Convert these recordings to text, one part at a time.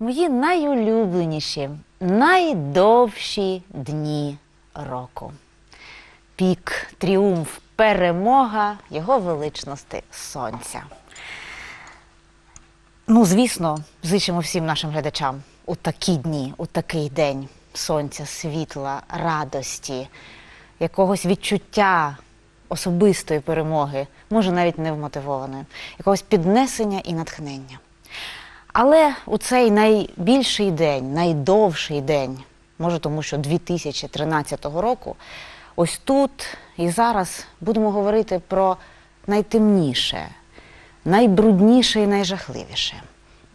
Мої найулюбленіші, найдовші дні року. Пік, тріумф, перемога його величності сонця. Ну, звісно, зичимо всім нашим глядачам у такі дні, у такий день сонця, світла, радості, якогось відчуття особистої перемоги, може навіть невмотивованої, якогось піднесення і натхнення. Але у цей найбільший день, найдовший день, може тому, що 2013 року, ось тут і зараз будемо говорити про найтемніше, найбрудніше і найжахливіше.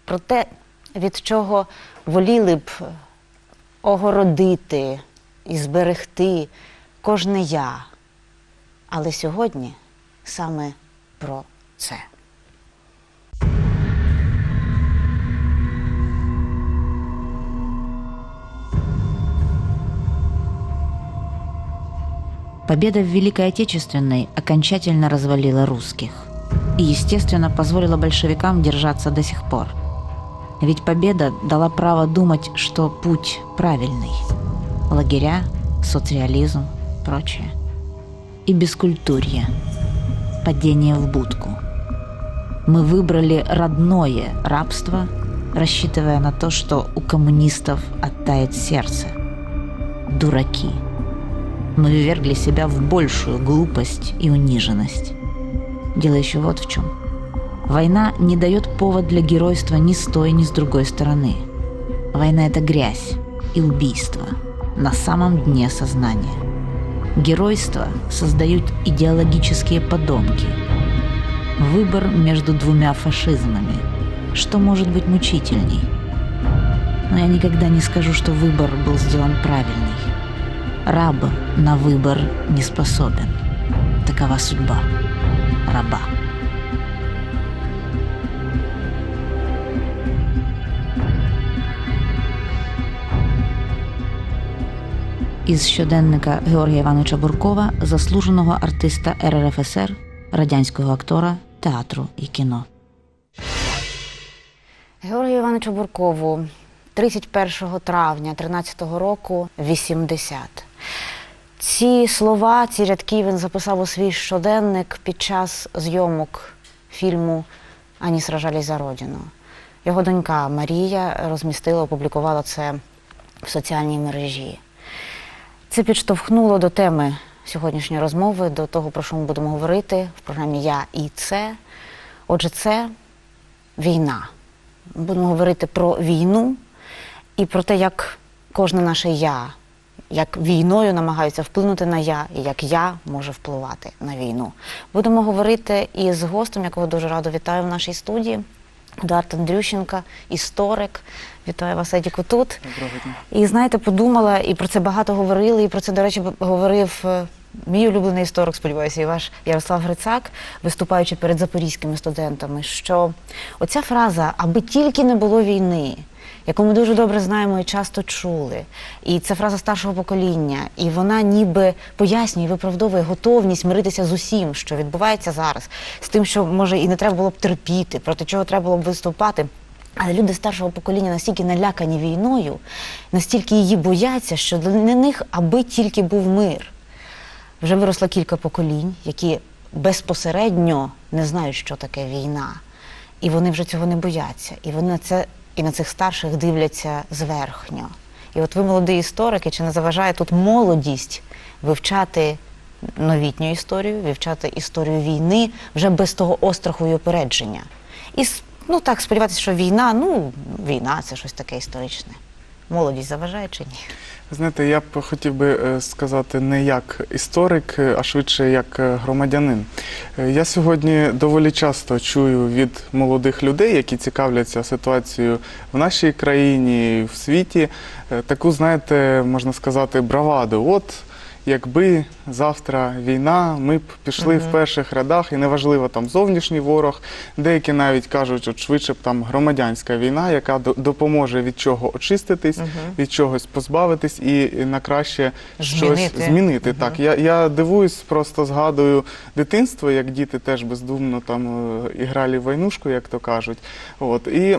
Про те, від чого воліли б огородити і зберегти кожне я. Але сьогодні саме про це. Победа в Великой Отечественной окончательно развалила русских. И, естественно, позволила большевикам держаться до сих пор. Ведь победа дала право думать, что путь правильный. Лагеря, соцреализм, прочее. И бескультурье. Падение в будку. Мы выбрали родное рабство, рассчитывая на то, что у коммунистов оттает сердце. Дураки мы ввергли себя в большую глупость и униженность. Дело еще вот в чем. Война не дает повод для геройства ни с той, ни с другой стороны. Война – это грязь и убийство на самом дне сознания. Геройство создают идеологические подонки. Выбор между двумя фашизмами. Что может быть мучительней? Но я никогда не скажу, что выбор был сделан правильный. Раб на выбор не способен. Такова судьба раба. Із щоденника Георгія Івановича Буркова, заслуженого артиста РРФСР, радянського актора театру і кіно. Георгію Івановичу Буркову 31 травня 13 року 80. Ці слова, ці рядки він записав у свій щоденник під час зйомок фільму Ані сражались за родину. Його донька Марія розмістила, опублікувала це в соціальній мережі. Це підштовхнуло до теми сьогоднішньої розмови, до того, про що ми будемо говорити в програмі Я і це. Отже, це війна. Ми будемо говорити про війну і про те, як кожне наше я, як війною намагаються вплинути на я, і як я може впливати на війну. Будемо говорити із гостем, якого дуже радо вітаю в нашій студії. Едуард Андрющенка, історик. Вітаю вас, Едіку, тут. Доброго дня. І знаєте, подумала, і про це багато говорили, і про це, до речі, говорив е, мій улюблений історик, сподіваюся, і ваш Ярослав Грицак, виступаючи перед запорізькими студентами, що оця фраза аби тільки не було війни, яку ми дуже добре знаємо і часто чули, і це фраза старшого покоління, і вона ніби пояснює, виправдовує готовність миритися з усім, що відбувається зараз, з тим, що може і не треба було б терпіти, проти чого треба було б виступати. Але люди старшого покоління настільки налякані війною, настільки її бояться, що для них аби тільки був мир. Вже виросло кілька поколінь, які безпосередньо не знають, що таке війна. І вони вже цього не бояться. І вони на це і на цих старших дивляться зверхньо. І от ви, молодий історик, і чи не заважає тут молодість вивчати новітню історію, вивчати історію війни вже без того остраху і опередження. І ну так сподіватися, що війна, ну війна це щось таке історичне. Молодість заважає чи ні? Знаєте, я б хотів би е, сказати не як історик, е, а швидше як е, громадянин. Е, Я сьогодні доволі часто чую від молодих людей, які цікавляться ситуацією в нашій країні, в світі, е, таку, знаєте, можна сказати, браваду. От якби завтра війна, ми б пішли в перших рядах, і неважливо там зовнішній ворог. Деякі навіть кажуть, от швидше б там громадянська війна, яка до- допоможе від чого очиститись, від чогось позбавитись і на краще щось Змінити. Так, я, я дивуюсь, просто згадую дитинство, як діти теж бездумно там е, і грали в войнушку, як то кажуть. От і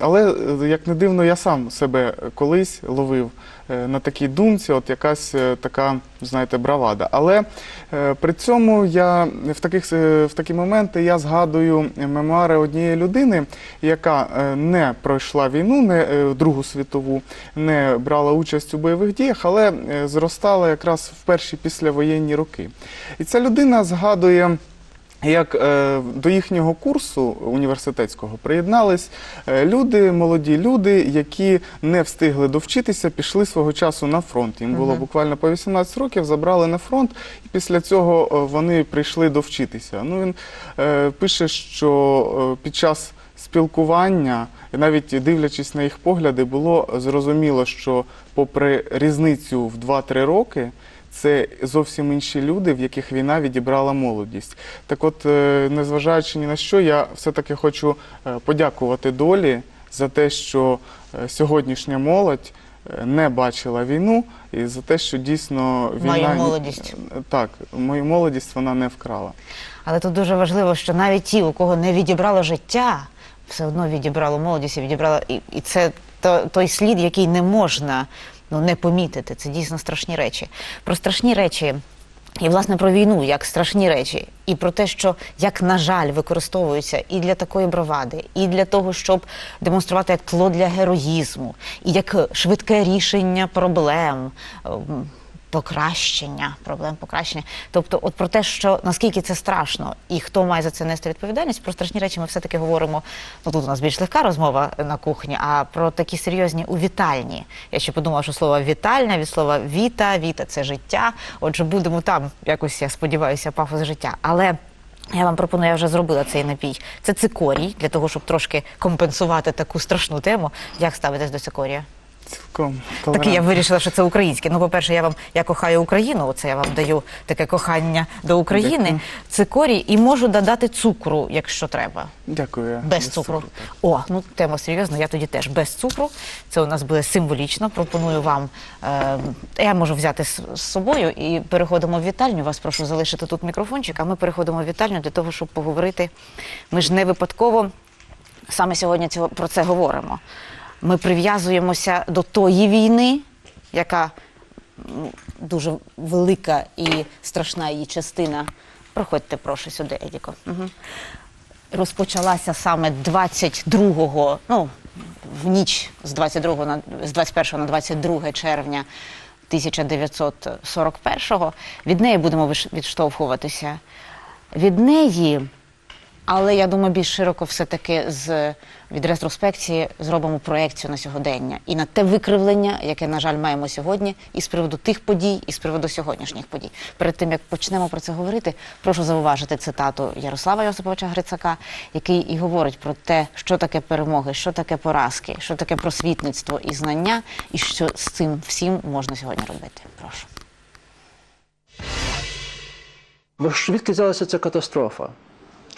але е, як не дивно, я сам себе колись ловив на такій думці, от якась е, така, знаєте, бравада. Але е, при цьому я в таких е, в такі моменти я згадую мемуари однієї людини, яка е, не пройшла війну, не е, Другу світову, не брала участь у бойових діях, але е, зростала якраз в перші післявоєнні роки. І ця людина згадує. Як е, до їхнього курсу університетського приєднались е, люди, молоді люди, які не встигли довчитися, пішли свого часу на фронт. Їм було буквально по 18 років, забрали на фронт, і після цього е, вони прийшли довчитися. Ну він е, пише, що е, під час спілкування, і навіть дивлячись на їх погляди, було зрозуміло, що попри різницю в 2-3 роки. Це зовсім інші люди, в яких війна відібрала молодість. Так от, е, незважаючи ні на що, я все-таки хочу е, подякувати долі за те, що е, сьогоднішня молодь не бачила війну, і за те, що дійсно війна Мою молодість. Так, мою молодість вона не вкрала. Але тут дуже важливо, що навіть ті, у кого не відібрало життя, все одно відібрало молодість і відібрало. І, і це то, той слід, який не можна ну, не помітити. Це дійсно страшні речі. Про страшні речі. І, власне, про війну як страшні речі, і про те, що як на жаль використовуються і для такої бравади, і для того, щоб демонструвати як тло для героїзму, і як швидке рішення проблем, ем, покращення, проблем покращення. Тобто, от про те, що наскільки це страшно, і хто має за це нести відповідальність, про страшні речі ми все-таки говоримо. Ну тут у нас більш легка розмова на кухні, а про такі серйозні у вітальні. Я ще подумала, що слово вітальня від слова віта, віта це життя. Отже, будемо там якось, я сподіваюся, пафос життя. Але я вам пропоную, я вже зробила цей напій. Це цикорій, для того, щоб трошки компенсувати таку страшну тему. Як ставитесь до цикорія? Цілком Так я вирішила, що це українське. Ну, по-перше, я вам я кохаю Україну. Оце я вам даю таке кохання до України. Дякую. Цикорій і можу додати цукру, якщо треба. Дякую. я Без цукру. так. О, ну тема серйозна. Я тоді теж без цукру. Це у нас буде символічно. Пропоную вам. Е, я можу взяти з, з собою і переходимо в вітальню. Вас прошу залишити тут мікрофончик. А ми переходимо в вітальню для того, щоб поговорити. Ми ж не випадково саме сьогодні цього про це говоримо. Ми прив'язуємося до тої війни, яка дуже велика і страшна її частина. Проходьте, прошу, сюди, Едіко. Угу. Розпочалася саме 22-го, ну, в ніч з 22 на з 21 на 22 червня 1941-го. Від неї будемо відштовхуватися. Від неї але я думаю, більш широко все-таки з від ретроспекції зробимо проекцію на сьогодення і на те викривлення, яке, на жаль, маємо сьогодні, і з приводу тих подій, і з приводу сьогоднішніх подій. Перед тим як почнемо про це говорити, прошу зауважити цитату Ярослава Йосиповича Грицака, який і говорить про те, що таке перемоги, що таке поразки, що таке просвітництво і знання, і що з цим всім можна сьогодні робити. Прошу. Звідки взялася ця катастрофа?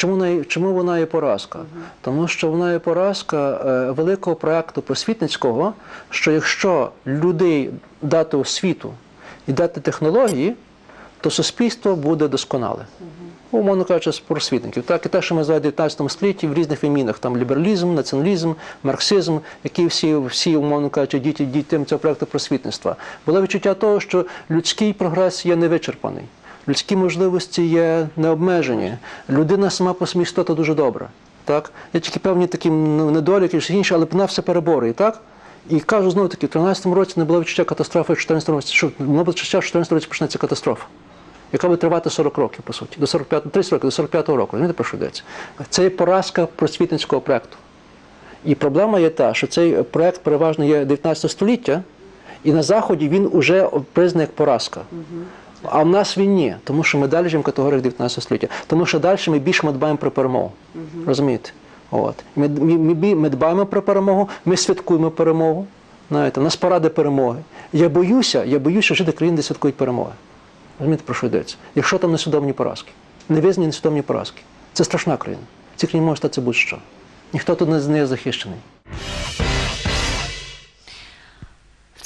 Чому є- чому вона є поразка? Тому що вона є поразка е, великого проекту просвітницького, що якщо людей дати освіту і дати технології, то суспільство буде досконале. Умовно кажучи, з просвітників. Так, і те, що ми в 19 столітті в різних вимінах, там лібералізм, націоналізм, марксизм, які всі, всі умовно кажучи, діти дітям цього проекту просвітництва. Було відчуття того, що людський прогрес є невичерпаний. Людські можливості є необмежені. Людина сама по собі істота дуже добра. Так? Є тільки певні такі недоліки, щось інше, але вона все переборює. Так? І кажу знову таки, в 13 році не було відчуття катастрофи, в 14 році. Що, було відчуття, в 14 році почнеться катастрофа, яка буде тривати 40 років, по суті, до 45, 30 років, до 45-го року. Розумієте, про що йдеться? Це є поразка просвітницького проекту. І проблема є та, що цей проект переважно є 19 століття, і на Заході він уже признаний як поразка. А в нас він ні, тому що ми далі живемо в категоріях 19 століття. Тому що далі ми більше ми дбаємо про перемогу. Розумієте? От. Ми, ми, ми, ми дбаємо про перемогу, ми святкуємо перемогу. Знаєте, у нас паради перемоги. Я боюся, я боюся жити в країні, де святкують перемоги. Розумієте, про що йдеться? Якщо там несвідомі поразки, невизнані несвідомі поразки, це страшна країна. В цій країні може статися будь-що. Ніхто тут не, не захищений.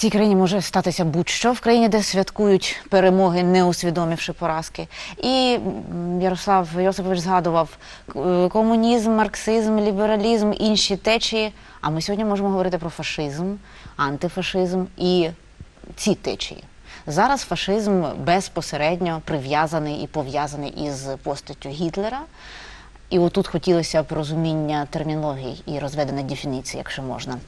Цій країні може статися будь-що в країні, де святкують перемоги, не усвідомивши поразки. І Ярослав Йосипович згадував е, комунізм, марксизм, лібералізм, інші течії. А ми сьогодні можемо говорити про фашизм, антифашизм і ці течії. Зараз фашизм безпосередньо прив'язаний і пов'язаний із постаттю Гітлера. І отут хотілося б розуміння термінологій і розведення дефініцій, якщо можна.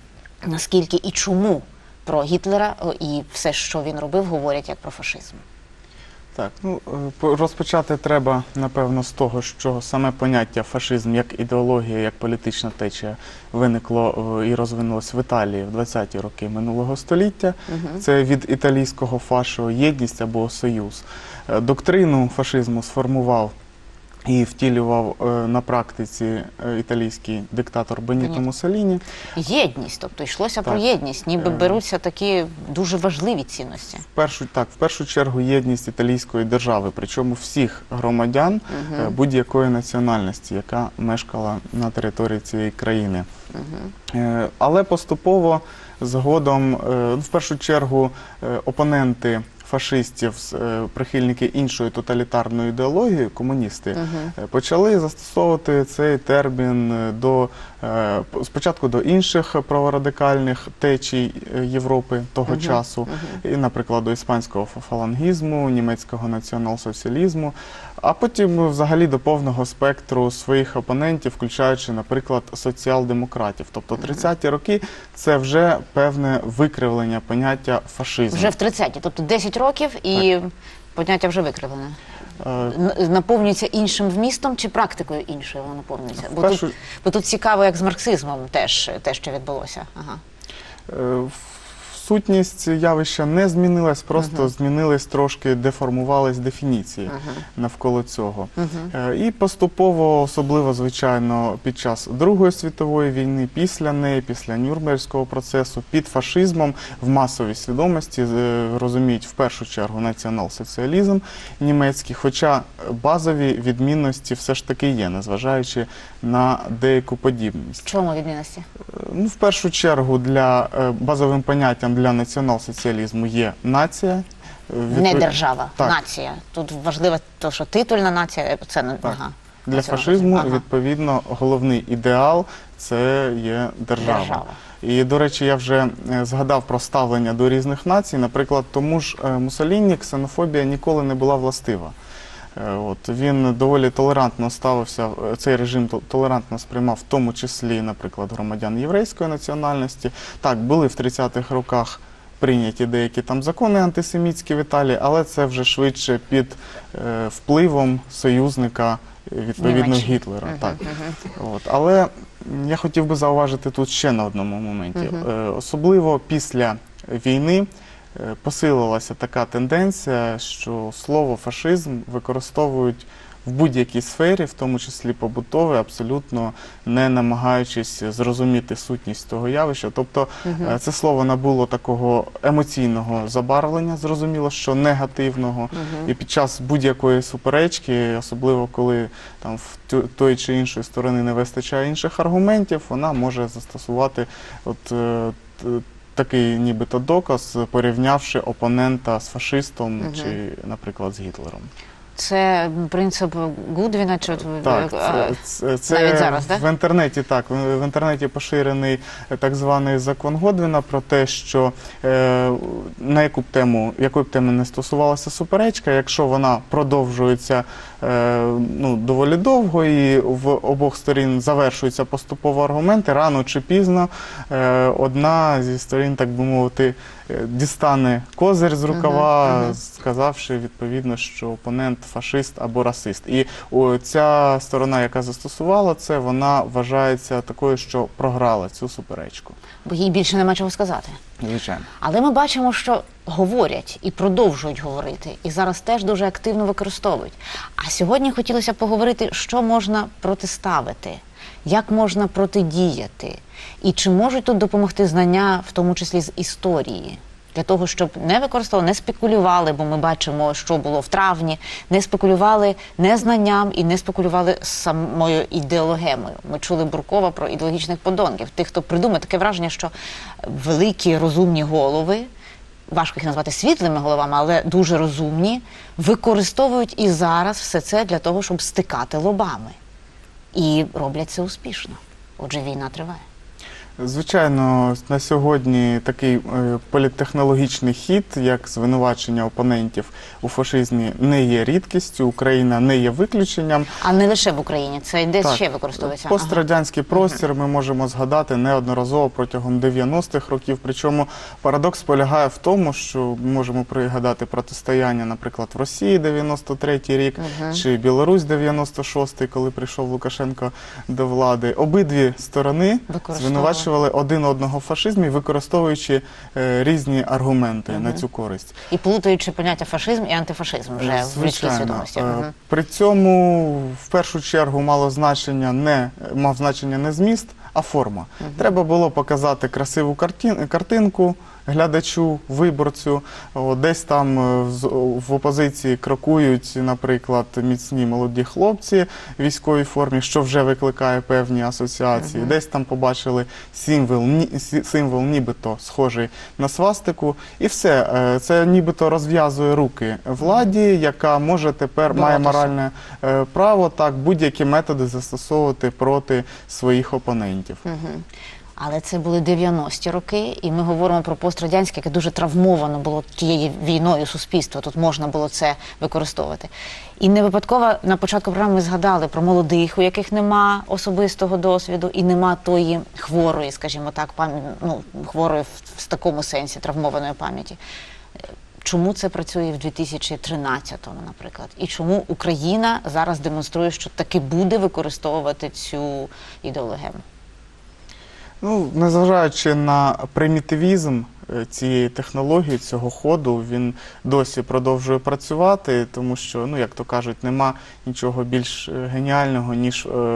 Наскільки і чому про Гітлера і все, що він робив, говорять як про фашизм. Так, ну е, розпочати треба напевно з того, що саме поняття фашизм як ідеологія, як політична течія виникло і розвинулось в Італії в 20-ті роки минулого століття. Це від італійського фашо єдність або союз. Е, Доктрину фашизму сформував і втілював е, на практиці е, італійський диктатор Беніто. Муссоліні. Єдність, тобто йшлося про єдність, ніби Е. беруться такі дуже важливі цінності. В першу так, в першу чергу єдність італійської держави, причому всіх громадян будь-якої національності, яка мешкала на території цієї країни. Але поступово згодом, в першу чергу, опоненти фашистів, е, прихильники іншої тоталітарної ідеології, комуністи, угу. почали застосовувати цей термін до е, спочатку до інших праворадикальних течій Європи того часу, і, наприклад, до іспанського фа- фалангізму, німецького націонал-соціалізму, а потім взагалі до повного спектру своїх опонентів, включаючи, наприклад, соціал-демократів. Тобто 30-ті роки це вже певне викривлення поняття фашизму. Вже в 30-ті, тобто 10 років і поняття вже викривлене. Е, Наповнюється іншим вмістом чи практикою іншою воно наповнюється? Бо, Вперше- тут, бо тут цікаво, як з марксизмом теж те, що відбулося. Ага. Е, в- Сутність явища не змінилась, просто змінились трошки, деформувались дефініції навколо цього. Е, І поступово, особливо, звичайно, під час Другої світової війни, після неї, після Нюрнберзького процесу, під фашизмом в масовій свідомості е, розуміють в першу чергу націонал-соціалізм німецький, хоча базові відмінності все ж таки є, незважаючи на деяку подібність. В чому відмінності? Ну, в першу чергу, для е, базовим поняттям для націонал-соціалізму є нація. е, Не держава, Так. нація. Тут важливо, то, що титульна нація, це не ага. Для Націонал- фашизму, ага. відповідно, головний ідеал це є держава. Держава. І, до речі, я вже е, згадав про ставлення до різних націй. Наприклад, тому ж е, Муссоліні ксенофобія ніколи не була властива. Е, От він доволі толерантно ставився, е, цей режим толерантно сприймав, в тому числі, наприклад, громадян єврейської національності. Так, були в 30-х роках прийняті деякі там закони антисемітські в Італії, але це вже швидше під е, впливом союзника е, відповідно Німеччини. Гітлера. Так. От. Але я хотів би зауважити тут ще на одному моменті. Е, Особливо після війни посилилася така тенденція, що слово фашизм використовують в будь-якій сфері, в тому числі побутовій, абсолютно не намагаючись зрозуміти сутність того явища. Тобто е, це слово набуло такого емоційного забарвлення, зрозуміло, що негативного. І під час будь-якої суперечки, особливо коли там в тої чи іншої сторони не вистачає інших аргументів, вона може застосувати от е, такий нібито доказ, порівнявши опонента з фашистом чи, наприклад, з Гітлером. Це принцип Гудвіна, чи Так, це, це, це навіть зараз, так? в інтернеті так. В інтернеті поширений е, так званий закон Годвіна про те, що е, на яку б тему, якої б теми не стосувалася суперечка, якщо вона продовжується ну, доволі довго і в обох сторін завершуються поступово аргументи, рано чи пізно е, одна зі сторін, так би мовити, е, дістане козир з рукава, сказавши відповідно, що опонент фашист або расист. І ця сторона, яка застосувала це, вона вважається такою, що програла цю суперечку. бо їй більше нема чого сказати. Звичайно. Але ми бачимо, що говорять і продовжують говорити, і зараз теж дуже активно використовують. А сьогодні хотілося поговорити, що можна протиставити, як можна протидіяти, і чи можуть тут допомогти знання, в тому числі з історії. Для того, щоб не використовували, не спекулювали, бо ми бачимо, що було в травні, не спекулювали незнанням і не спекулювали самою ідеологемою. Ми чули Буркова про ідеологічних подонків. Тих, хто придумає таке враження, що великі розумні голови, важко їх назвати світлими головами, але дуже розумні, використовують і зараз все це для того, щоб стикати лобами. І роблять це успішно. Отже, війна триває. Звичайно, на сьогодні такий е, політтехнологічний хід, як звинувачення опонентів у фашизмі, не є рідкістю. Україна не є виключенням. А не лише в Україні, це десь Так, ще використовується. Пострадянський простір ми можемо згадати неодноразово протягом 90-х років. Причому парадокс полягає в тому, що ми можемо пригадати протистояння, наприклад, в Росії 93-й рік чи Білорусь 96-й, коли прийшов Лукашенко до влади. Обидві сторони Використовували. Звинувачували один одного в фашизмі, використовуючи е, різні аргументи на цю користь. І плутаючи поняття фашизм і антифашизм вже в людській Звичайно. свідомості. Е, При цьому в першу чергу мало значення не мав значення не зміст, а форма. Треба було показати красиву картин, картинку глядачу, виборцю. О, десь там е, в опозиції крокують, наприклад, міцні молоді хлопці в військовій формі, що вже викликає певні асоціації. Десь там побачили символ, ні- символ нібито схожий на свастику, і все. Е, Це нібито розв'язує руки владі, яка може тепер має моральне е, право так будь-які методи застосовувати проти своїх опонентів. Мгм. Але це були 90-ті роки, і ми говоримо про пострадянське, яке дуже травмовано було тією війною суспільства. Тут можна було це використовувати. І не випадково на початку програми ми згадали про молодих, у яких нема особистого досвіду і нема тої хворої, скажімо так, пам'я- ну, хворої в, в такому сенсі травмованої пам'яті. Чому це працює в 2013-му, наприклад? І чому Україна зараз демонструє, що таки буде використовувати цю ідеологему? Ну, незважаючи на примітивізм е, цієї технології, цього ходу, він досі продовжує працювати, тому що, ну як то кажуть, нема нічого більш е, геніального, ніж е,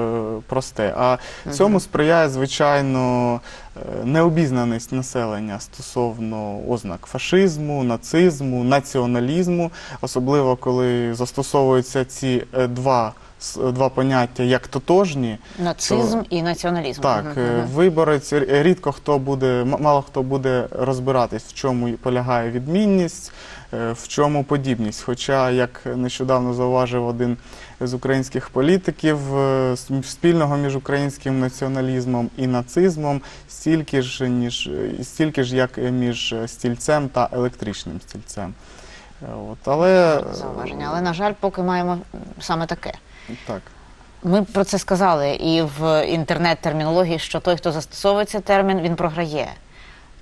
просте. А цьому сприяє, звичайно, е, необізнаність населення стосовно ознак фашизму, нацизму, націоналізму, особливо коли застосовуються ці два. Два поняття як тотожні, Нацизм і націоналізм. так, е, виборець рідко хто буде, мало хто буде розбиратись, в чому полягає відмінність, е, в чому подібність. Хоча, як нещодавно зауважив один з українських політиків, е, спільного між українським націоналізмом і нацизмом стільки ж, ніж стільки ж, як між стільцем та електричним стільцем. От, але зауваження. Але на жаль, поки маємо саме таке. Так. Ми про це сказали і в інтернет-термінології, що той, хто застосовує цей термін, він програє.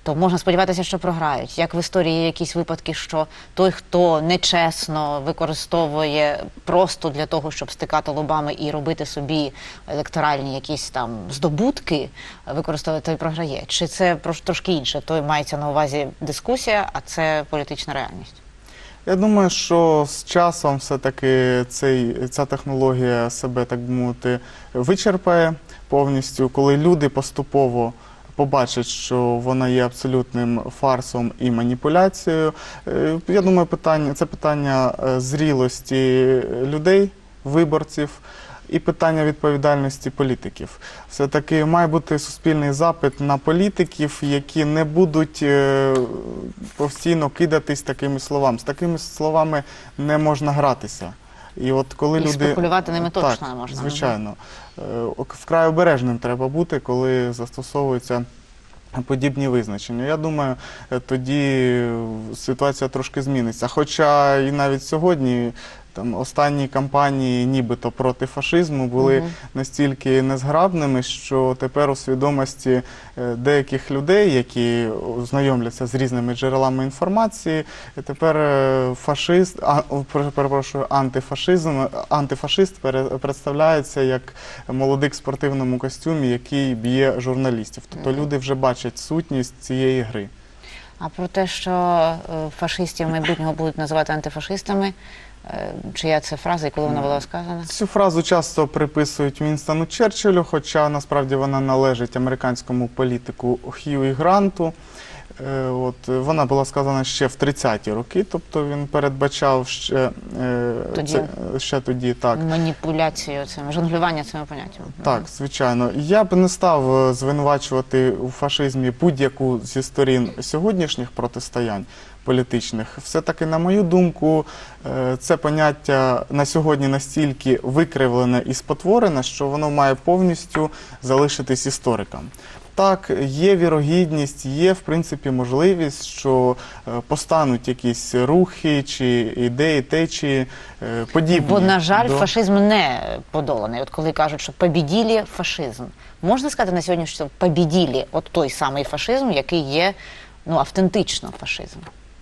То можна сподіватися, що програють. Як в історії є якісь випадки, що той, хто нечесно використовує просто для того, щоб стикати лобами і робити собі електоральні якісь там здобутки, використовує, той програє. Чи це трошки інше? Той мається на увазі дискусія, а це політична реальність. Я думаю, що з часом все-таки цей, ця технологія себе, так би мовити, вичерпає повністю, коли люди поступово побачать, що вона є абсолютним фарсом і маніпуляцією. Е, Я думаю, питання, це питання е, зрілості людей, виборців. І питання відповідальності політиків. Все-таки має бути суспільний запит на політиків, які не будуть е, постійно кидатись такими словами. З такими словами не можна гратися. І от коли І люди спекулювати ними точно так, не можна. Звичайно, Е, вкрай обережним треба бути, коли застосовуються подібні визначення. Я думаю, е, тоді ситуація трошки зміниться. Хоча і навіть сьогодні. Там останні кампанії, нібито проти фашизму, були Мгм. настільки незграбними, що тепер у свідомості е, деяких людей, які знайомляться з різними джерелами інформації, тепер е, фашист, а, перепрошую, антифашизм, антифашист представляється як молодик в спортивному костюмі, який б'є журналістів. Тобто люди вже бачать сутність цієї гри. А про те, що е, фашистів майбутнього будуть називати антифашистами, чия це фраза і коли вона була сказана? Цю фразу часто приписують Вінстону Черчиллю, хоча насправді вона належить американському політику Хью і Гранту. Е, От, е, вона була сказана ще в 30-ті роки, тобто він передбачав ще, е, Тоді. це, е, ще тоді так. Маніпуляцію цим, жонглювання цими поняттями. Так, звичайно. Я б не став е, звинувачувати у фашизмі будь-яку зі сторін сьогоднішніх протистоянь політичних. Все-таки, на мою думку, е, це поняття на сьогодні настільки викривлене і спотворене, що воно має повністю залишитись історикам. Так, є вірогідність, є в принципі можливість, що е, постануть якісь рухи чи ідеї, течії е, подібні. Бо, на жаль, до- фашизм не подоланий. От коли кажуть, що побіділі фашизм. Можна сказати на сьогодні, що побіділі от той самий фашизм, який є ну, автентично фашизм.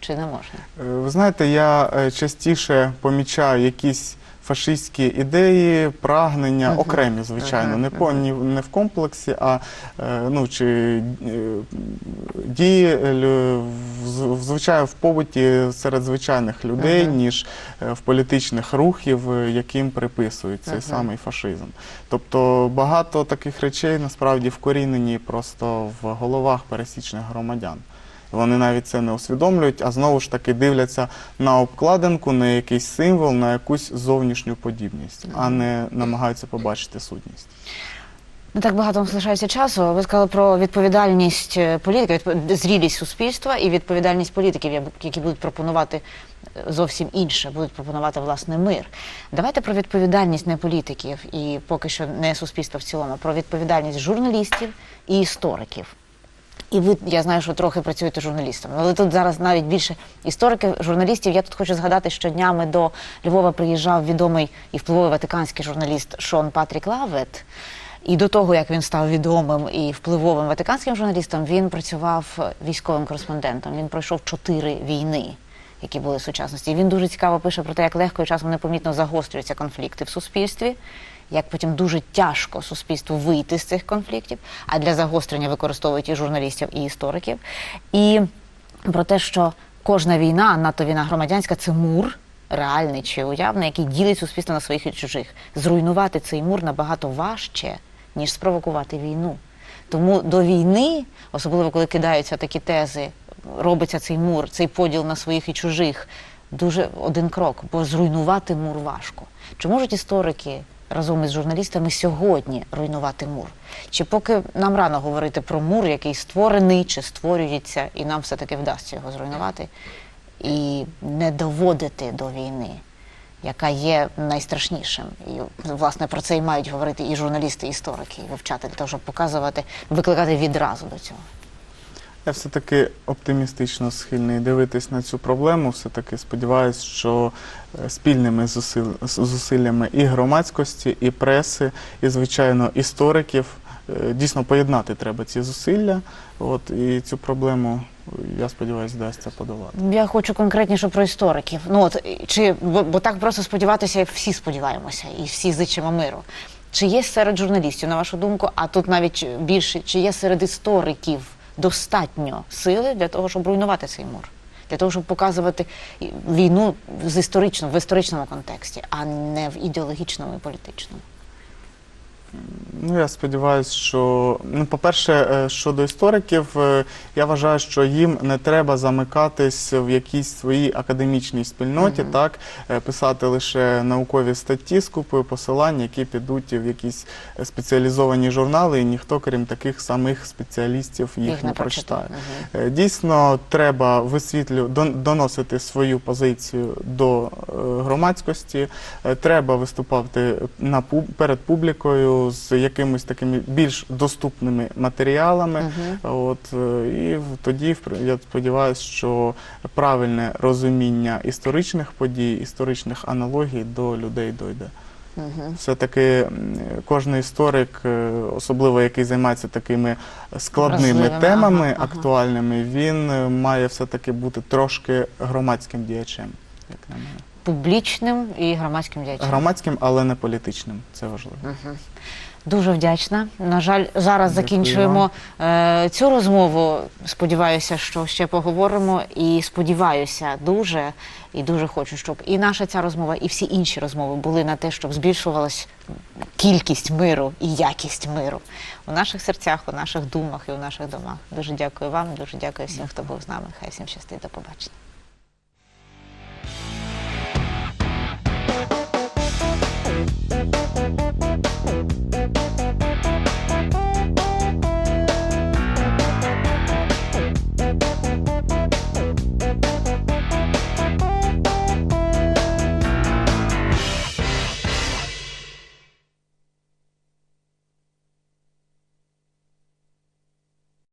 Чи не можна? Е, Ви знаєте, я е, частіше помічаю якісь фашистські ідеї, прагнення, Мгм. окремі, звичайно, не по ні, не в комплексі, а е, ну чи дії в, звичайно в побуті серед звичайних людей, Мгм. ніж в політичних рухів, яким приписують цей Мгм. самий фашизм. Тобто багато таких речей насправді вкорінені просто в головах пересічних громадян. Вони навіть це не усвідомлюють, а знову ж таки дивляться на обкладинку, на якийсь символ, на якусь зовнішню подібність, а не намагаються побачити сутність. Не так багато вам залишається часу. Ви сказали про відповідальність е, політики, зрілість суспільства і відповідальність політиків, які будуть пропонувати е, зовсім інше, будуть пропонувати власне мир. Давайте про відповідальність не політиків і поки що не суспільства в цілому, про відповідальність журналістів і істориків. І ви, я знаю, що трохи працюєте журналістами, але тут зараз навіть більше істориків, журналістів. Я тут хочу згадати, що днями до Львова приїжджав відомий і впливовий ватиканський журналіст Шон Патрік Лавет. І до того, як він став відомим і впливовим ватиканським журналістом, він працював військовим кореспондентом. Він пройшов чотири війни, які були в сучасності. І він дуже цікаво пише про те, як легко і часом непомітно загострюються конфлікти в суспільстві, як потім дуже тяжко суспільству вийти з цих конфліктів, а для загострення використовують і журналістів, і істориків. І про те, що кожна війна, а надто війна громадянська, це мур. Реальний чи уявний, який ділить суспільство на своїх і чужих. Зруйнувати цей мур набагато важче, ніж спровокувати війну. Тому до війни, особливо коли кидаються такі тези, робиться цей мур, цей поділ на своїх і чужих, дуже один крок, бо зруйнувати мур важко. Чи можуть історики разом із журналістами сьогодні руйнувати мур? Чи поки нам рано говорити про мур, який створений чи створюється, і нам все-таки вдасться його зруйнувати, і не доводити до війни? яка є найстрашнішим. І власне про це і мають говорити і журналісти, і історики, і вивчати для того, щоб показувати, викликати відразу до цього. Я все-таки оптимістично схильний дивитись на цю проблему. Все-таки сподіваюся, що е, спільними зусил- зусиллями і громадськості, і преси, і, звичайно, істориків е, дійсно поєднати треба ці зусилля. От, і цю проблему, е, я сподіваюся, вдасться подолати. Я хочу конкретніше про істориків. Ну от чи бо, бо так просто сподіватися, як всі сподіваємося, і всі зичимо миру. Чи є серед журналістів, на вашу думку, а тут навіть більше, чи є серед істориків достатньо сили для того, щоб руйнувати цей мур? Для того, щоб показувати війну з історично, в історичному контексті, а не в ідеологічному і політичному. Ну, я сподіваюся, що ну, по-перше, е, щодо істориків, е, я вважаю, що їм не треба замикатись в якійсь своїй академічній спільноті, Мгм. так е, писати лише наукові статті з купою посилань, які підуть в якісь спеціалізовані журнали, і ніхто, крім таких самих спеціалістів, їх, не прочитає. Е, Дійсно, треба висвітлю доносити свою позицію до громадськості. Треба виступати на перед публікою з якимись такими більш доступними матеріалами. Мгм. От е, і тоді я сподіваюся, що правильне розуміння історичних подій, історичних аналогій до людей дойде. Мгм. Все-таки м, кожен історик, е, особливо який займається такими складними Вразливими, темами, ага, ага. актуальними, він е, має все-таки бути трошки громадським діячем, як на мене. Публічним і громадським діячем. Громадським, але не політичним. Це важливо. Мгм. Дуже вдячна. На жаль, зараз закінчуємо е, цю розмову. Сподіваюся, що ще поговоримо. І сподіваюся, дуже і дуже хочу, щоб і наша ця розмова, і всі інші розмови були на те, щоб збільшувалась кількість миру і якість миру у наших серцях, у наших думах і у наших домах. Дуже дякую вам. Дуже дякую всім, хто був з нами. Хай всім щастить. До побачення. Thank you. Bye.